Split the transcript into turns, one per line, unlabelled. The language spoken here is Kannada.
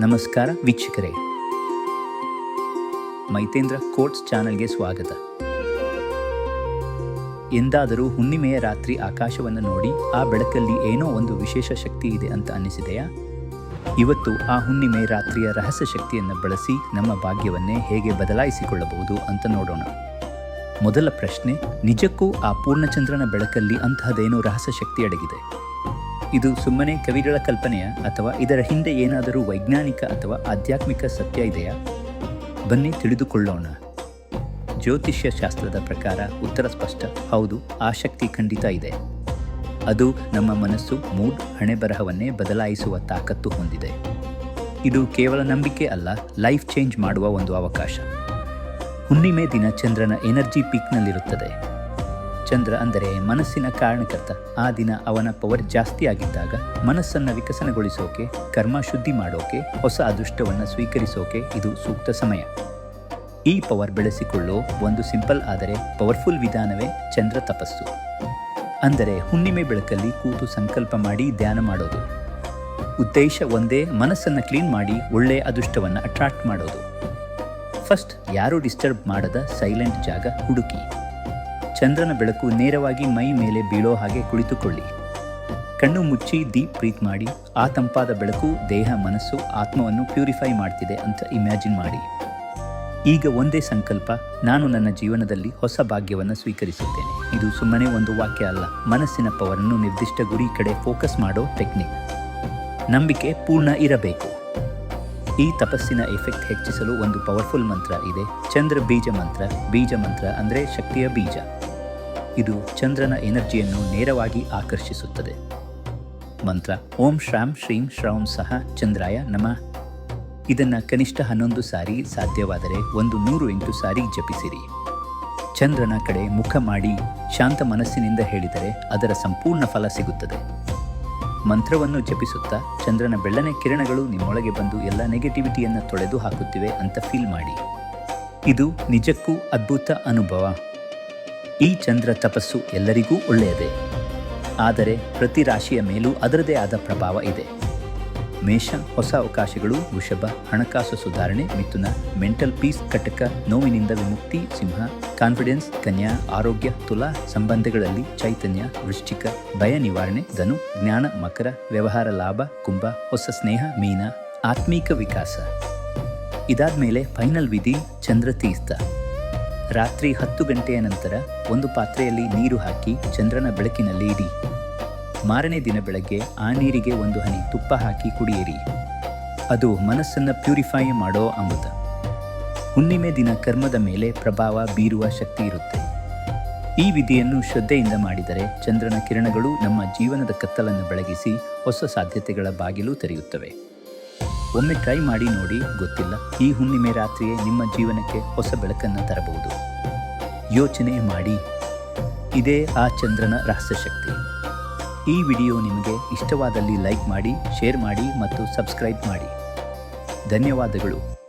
ನಮಸ್ಕಾರ ವೀಕ್ಷಕರೇ. ಮೈತೇಂದ್ರ ಕೋಟ್ಸ್ ಚಾನೆಲ್ಗೆ ಸ್ವಾಗತ. ಎಂದಾದರೂ ಹುಣ್ಣಿಮೆಯ ರಾತ್ರಿ ಆಕಾಶವನ್ನು ನೋಡಿ ಆ ಬೆಳಕಲ್ಲಿ ಏನೋ ಒಂದು ವಿಶೇಷ ಶಕ್ತಿ ಇದೆ ಅಂತ ಅನ್ನಿಸಿದೆಯಾ? ಇವತ್ತು ಆ ಹುಣ್ಣಿಮೆ ರಾತ್ರಿಯ ರಹಸ್ಯ ಶಕ್ತಿಯನ್ನು ಬಳಸಿ ನಮ್ಮ ಭಾಗ್ಯವನ್ನೇ ಹೇಗೆ ಬದಲಾಯಿಸಿಕೊಳ್ಳಬಹುದು ಅಂತ ನೋಡೋಣ. ಮೊದಲ ಪ್ರಶ್ನೆ, ನಿಜಕ್ಕೂ ಆ ಪೂರ್ಣಚಂದ್ರನ ಬೆಳಕಲ್ಲಿ ಅಂತಹದೇನೋ ರಹಸ್ಯ ಶಕ್ತಿ ಅಡಗಿದೆ? ಇದು ಸುಮ್ಮನೆ ಕವಿಗಳ ಕಲ್ಪನೆಯ ಅಥವಾ ಇದರ ಹಿಂದೆ ಏನಾದರೂ ವೈಜ್ಞಾನಿಕ ಅಥವಾ ಆಧ್ಯಾತ್ಮಿಕ ಸತ್ಯ ಇದೆಯಾ? ಬನ್ನಿ ತಿಳಿದುಕೊಳ್ಳೋಣ. ಜ್ಯೋತಿಷ್ಯ ಶಾಸ್ತ್ರದ ಪ್ರಕಾರ ಉತ್ತರ ಸ್ಪಷ್ಟ. ಹೌದು ಆ ಶಕ್ತಿ ಖಂಡಿತ ಇದೆ. ಅದು ನಮ್ಮ ಮನಸ್ಸು, ಮೂಡ್ ಹಣೆಬರಹವನ್ನೇ ಬದಲಾಯಿಸುವ ತಾಕತ್ತು ಹೊಂದಿದೆ. ಇದು ಕೇವಲ ನಂಬಿಕೆ ಅಲ್ಲ, ಲೈಫ್ ಚೇಂಜ್ ಮಾಡುವ ಒಂದು ಅವಕಾಶ. ಹುಣ್ಣಿಮೆ ದಿನ ಚಂದ್ರನ ಎನರ್ಜಿ ಪೀಕ್ನಲ್ಲಿರುತ್ತದೆ. ಚಂದ್ರ ಅಂದರೆ ಮನಸ್ಸಿನ ಕಾರಣಕರ್ತ. ಆ ದಿನ ಅವನ ಪವರ್ ಜಾಸ್ತಿ ಆಗಿದ್ದಾಗ ಮನಸ್ಸನ್ನು ವಿಕಸನಗೊಳಿಸೋಕೆ, ಕರ್ಮ ಶುದ್ಧಿ ಮಾಡೋಕೆ, ಹೊಸ ಅದೃಷ್ಟವನ್ನು ಸ್ವೀಕರಿಸೋಕೆ ಇದು ಸೂಕ್ತ ಸಮಯ. ಈ ಪವರ್ ಬೆಳೆಸಿಕೊಳ್ಳೋ ಒಂದು ಸಿಂಪಲ್ ಆದರೆ ಪವರ್ಫುಲ್ ವಿಧಾನವೇ ಚಂದ್ರ ತಪಸ್ಸು. ಅಂದರೆ ಹುಣ್ಣಿಮೆ ಬೆಳಕಲ್ಲಿ ಕೂತು ಸಂಕಲ್ಪ ಮಾಡಿ ಧ್ಯಾನ ಮಾಡೋದು. ಉದ್ದೇಶ ಒಂದೇ ಮನಸ್ಸನ್ನು ಕ್ಲೀನ್ ಮಾಡಿ ಒಳ್ಳೆಯ ಅದೃಷ್ಟವನ್ನು ಅಟ್ರಾಕ್ಟ್ ಮಾಡೋದು. ಫಸ್ಟ್ ಯಾರೂ ಡಿಸ್ಟರ್ಬ್ ಮಾಡದ ಸೈಲೆಂಟ್ ಜಾಗ ಹುಡುಕಿ. ಚಂದ್ರನ ಬೆಳಕು ನೇರವಾಗಿ ಮೈ ಮೇಲೆ ಬೀಳೋ ಹಾಗೆ ಕುಳಿತುಕೊಳ್ಳಿ. ಕಣ್ಣು ಮುಚ್ಚಿ ದೀಪ್ ಪ್ರೀತ್ ಮಾಡಿ, ಆ ತಂಪಾದ ಬೆಳಕು, ದೇಹ, ಮನಸ್ಸು, ಆತ್ಮವನ್ನು ಪ್ಯೂರಿಫೈ ಮಾಡ್ತಿದೆ ಅಂತ ಇಮ್ಯಾಜಿನ್ ಮಾಡಿ. ಈಗ ಒಂದೇ ಸಂಕಲ್ಪ, ನಾನು ನನ್ನ ಜೀವನದಲ್ಲಿ ಹೊಸ ಭಾಗ್ಯವನ್ನು ಸ್ವೀಕರಿಸುತ್ತೇನೆ. ಇದು ಸುಮ್ಮನೆ ಒಂದು ವಾಕ್ಯ ಅಲ್ಲ, ಮನಸ್ಸಿನ ಪವರನ್ನು ನಿರ್ದಿಷ್ಟ ಗುರಿ ಕಡೆ ಫೋಕಸ್ ಮಾಡೋ ಟೆಕ್ನಿಕ್. ನಂಬಿಕೆ ಪೂರ್ಣ ಇರಬೇಕು. ಈ ತಪಸ್ಸಿನ ಎಫೆಕ್ಟ್ ಹೆಚ್ಚಿಸಲು ಒಂದು ಪವರ್ಫುಲ್ ಮಂತ್ರ ಇದೆ, ಚಂದ್ರ ಬೀಜ ಮಂತ್ರ. ಬೀಜ ಮಂತ್ರ ಅಂದರೆ ಶಕ್ತಿಯ ಬೀಜ. ಇದು ಚಂದ್ರನ ಎನರ್ಜಿಯನ್ನು ನೇರವಾಗಿ ಆಕರ್ಷಿಸುತ್ತದೆ. ಮಂತ್ರ, ಓಂ ಶ್ರಾಂ ಶ್ರೀಂ ಶ್ರೌಂ ಸಹ ಚಂದ್ರಾಯ ನಮ. ಇದನ್ನು ಕನಿಷ್ಠ ಹನ್ನೊಂದು ಸಾರಿ ಸಾಧ್ಯವಾದರೆ ಒಂದು ನೂರು ಎಂಟು ಸಾರಿ ಜಪಿಸಿರಿ. ಚಂದ್ರನ ಕಡೆ ಮುಖ ಮಾಡಿ ಶಾಂತ ಮನಸ್ಸಿನಿಂದ ಹೇಳಿದರೆ ಅದರ ಸಂಪೂರ್ಣ ಫಲ ಸಿಗುತ್ತದೆ. ಮಂತ್ರವನ್ನು ಜಪಿಸುತ್ತಾ ಚಂದ್ರನ ಬೆಳ್ಳನೆ ಕಿರಣಗಳು ನಿಮ್ಮೊಳಗೆ ಬಂದು ಎಲ್ಲ ನೆಗೆಟಿವಿಟಿಯನ್ನು ತೊಳೆದು ಹಾಕುತ್ತಿವೆ ಅಂತ ಫೀಲ್ ಮಾಡಿ. ಇದು ನಿಜಕ್ಕೂ ಅದ್ಭುತ ಅನುಭವ. ಈ ಚಂದ್ರ ತಪಸ್ಸು ಎಲ್ಲರಿಗೂ ಒಳ್ಳೆಯದೇ. ಆದರೆ ಪ್ರತಿ ರಾಶಿಯ ಮೇಲೂ ಅದರದೇ ಆದ ಪ್ರಭಾವ ಇದೆ. ಮೇಷ, ಹೊಸ ಅವಕಾಶಗಳು, ವೃಷಭ, ಹಣಕಾಸು ಸುಧಾರಣೆ, ಮಿಥುನ, ಮೆಂಟಲ್ ಪೀಸ್ ಕಟಕ ನೋವಿನಿಂದ ವಿಮುಕ್ತಿ, ಸಿಂಹ, ಕಾನ್ಫಿಡೆನ್ಸ್, ಕನ್ಯಾ, ಆರೋಗ್ಯ, ತುಲಾ, ಸಂಬಂಧಗಳಲ್ಲಿ ಚೈತನ್ಯ, ವೃಶ್ಚಿಕ, ಭಯ ನಿವಾರಣೆ, ಧನು, ಜ್ಞಾನ, ಮಕರ, ವ್ಯವಹಾರ ಲಾಭ, ಕುಂಭ, ಹೊಸ ಸ್ನೇಹ, ಮೀನ, ಆತ್ಮೀಕ ವಿಕಾಸ. ಇದಾದ ಮೇಲೆ ಫೈನಲ್ ವಿಧಿ ಚಂದ್ರ ತೀರ್ಥ. ರಾತ್ರಿ ಹತ್ತು ಗಂಟೆಯ ನಂತರ ಒಂದು ಪಾತ್ರೆಯಲ್ಲಿ ನೀರು ಹಾಕಿ ಚಂದ್ರನ ಬೆಳಕಿನಲ್ಲಿ ಇಡಿ. ಮಾರನೇ ದಿನ ಬೆಳಗ್ಗೆ ಆ ನೀರಿಗೆ ಒಂದು ಹನಿ ತುಪ್ಪ ಹಾಕಿ ಕುಡಿಯಿರಿ. ಅದು ಮನಸ್ಸನ್ನು ಪ್ಯೂರಿಫೈ ಮಾಡೋ ಅಮೃತ. ಹುಣ್ಣಿಮೆ ದಿನ ಕರ್ಮದ ಮೇಲೆ ಪ್ರಭಾವ ಬೀರುವ ಶಕ್ತಿ ಇರುತ್ತೆ. ಈ ವಿಧಿಯನ್ನು ಶ್ರದ್ಧೆಯಿಂದ ಮಾಡಿದರೆ ಚಂದ್ರನ ಕಿರಣಗಳು ನಮ್ಮ ಜೀವನದ ಕತ್ತಲನ್ನು ಬೆಳಗಿಸಿ ಹೊಸ ಸಾಧ್ಯತೆಗಳ ಬಾಗಿಲು ತೆರೆಯುತ್ತವೆ. ಒಮ್ಮೆ ಟ್ರೈ ಮಾಡಿ ನೋಡಿ ಗೊತ್ತಿಲ್ಲ. ಈ ಹುಣ್ಣಿಮೆ ರಾತ್ರಿಯೇ ನಿಮ್ಮ ಜೀವನಕ್ಕೆ ಹೊಸ ಬೆಳಕನ್ನು ತರಬಹುದು. ಯೋಚನೆ ಮಾಡಿ. ಇದೇ ಆ ಚಂದ್ರನ ರಹಸ್ಯ ಶಕ್ತಿ. ಈ ವಿಡಿಯೋ ನಿಮಗೆ ಇಷ್ಟವಾದಲ್ಲಿ ಲೈಕ್ ಮಾಡಿ, ಶೇರ್ ಮಾಡಿ ಮತ್ತು ಸಬ್ಸ್ಕ್ರೈಬ್ ಮಾಡಿ. ಧನ್ಯವಾದಗಳು.